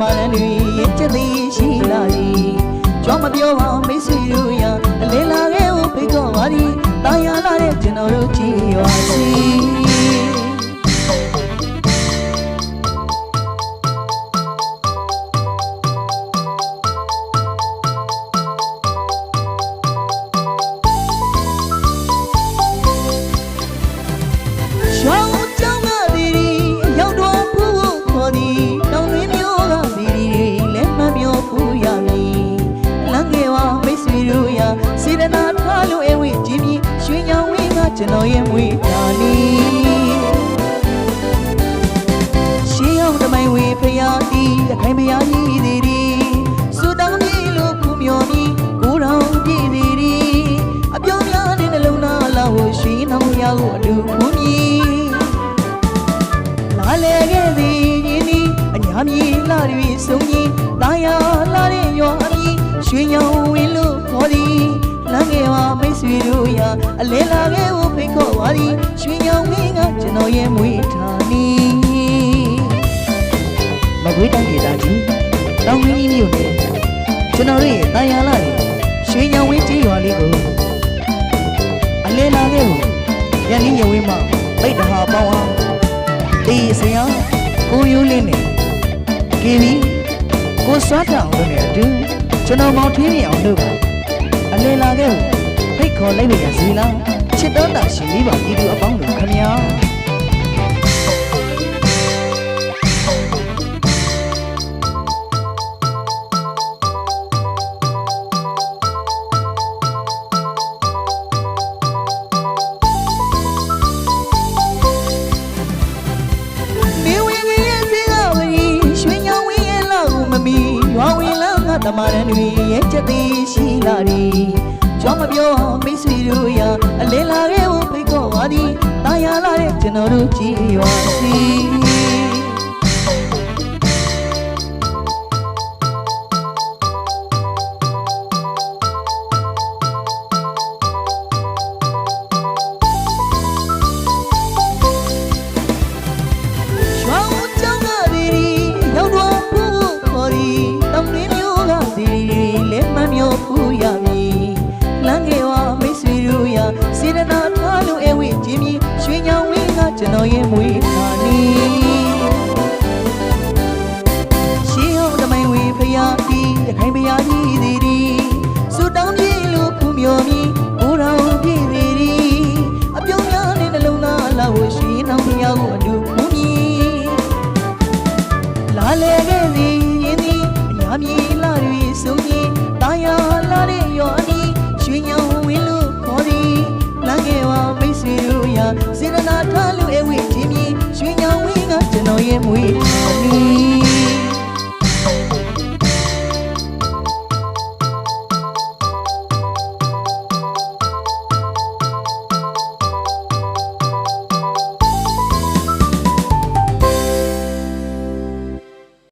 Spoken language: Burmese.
မရန်တွေရဲ့ချက်သေးရှိလာသည်ကြောမပြောပါမိတ်ဆွေတို့ရအလဲလာခဲ့ဦးဖိတ်ခေါ်ပါသည်တာယာလာတဲ့ကျွန်တော်တို့ကြည်ရွာစီ တ်ဆွေတို့ရာစေတနာထားလို့အဝိကြည်မြရွှေညောင်ဝင်းကကျွန်တော်ရဲ့မွေးတာလီရှေးအောင်တမိုင်းဝေဖရာတီအခိုင်မယာကြီးသည်ဒီစူတောင်းကြီးလို့ဖူးမြော်ပြီးကိုတော်ပြည့်သည်ဒီအပြောင်းများတဲ့နှလုံးသားလာကိုရွှေနှောင်ရကိုအတူဖူးမြည်လာလေခဲ့သည်ရင်းဒီအညာမြေလာတွေဆုံးကြီးတာယာလာတဲ့ရွာအမီရွှေညောင် ဆွေတို့ရာအလဲလာခဲ့ဖို့ဖိတ်ခေါ်ပါသည်ရွှေညောင်ဝင်းကကျွန်တော်ရဲ့မွေးထာနီမကွေးတိုင်းဒေသကြီးတောင်မင်းကြီးမြို့နယ်ကျွန်တော်တို့ရဲ့တာယာလာရဲ့ရွှေညောင်ဝင်းကြီးရွာလေးကိုအလဲလာခဲ့ဖို့ရန်လင်းရဝင်းမှာပိတ်တဟာပေါင်းအောင်တေးစရာကိုယူလေးနဲ့ကီဗီကိုစွားထအောင်လုပ်နေအတူကျွန်တော်မောင်ထင်းနေအောင်လုပ်ပါအလေလာခဲ့ဖိတ် ခေါ်လိုက်ပါရစီလားချစ်တော်တာရှင်လေးပါဒီလူအပေါင်းတို့ခမညာနေဝင်ကြီးရဲ့စီကဝရီရွှေညောင်ဝင်းရဲ့လောက်ကိုမမီရွာဝင်လန်းကတမရန်တွေရဲ့ချက်သေးရှိလာသည် ရောမပြောမိတ်ဆွေတို့ရာအလဲလာခဲ့ဖို့ဖိတ်ခေါ်ပါသည်တာယာလာတဲ့ကျွန်တော်တို့ကြည်ရွာစီ ကျွန်တော်ရင်မွေးခါနီရှေးဟုတ်တမိုင်ဝေဖရာတီရခိုင်ဖရာကြီးသည်ဒီစူတောင်းပြေလို့ဖူးမြော်မီဘူတော်ပြေသည်ဒီအပြုံးများနဲ့နှလုံးသားလာဝရှိနောင်ဖရာကိုအတူဖူးမီလာလေခဲ့သည်ရင်သည်အများမြေလာတွင်ဆုံးမီတာယာလာတဲ့ရော်နီရွှေညောင်းဝင်းလို့ခေါ်သည်လာခဲ့ပါမိတ်ဆွေ ရာစေရနာထားလူအဝိချင်းမြေရွှေညောင်ဝင်းကကျွန်တော်ရဲ့မွေးအမီ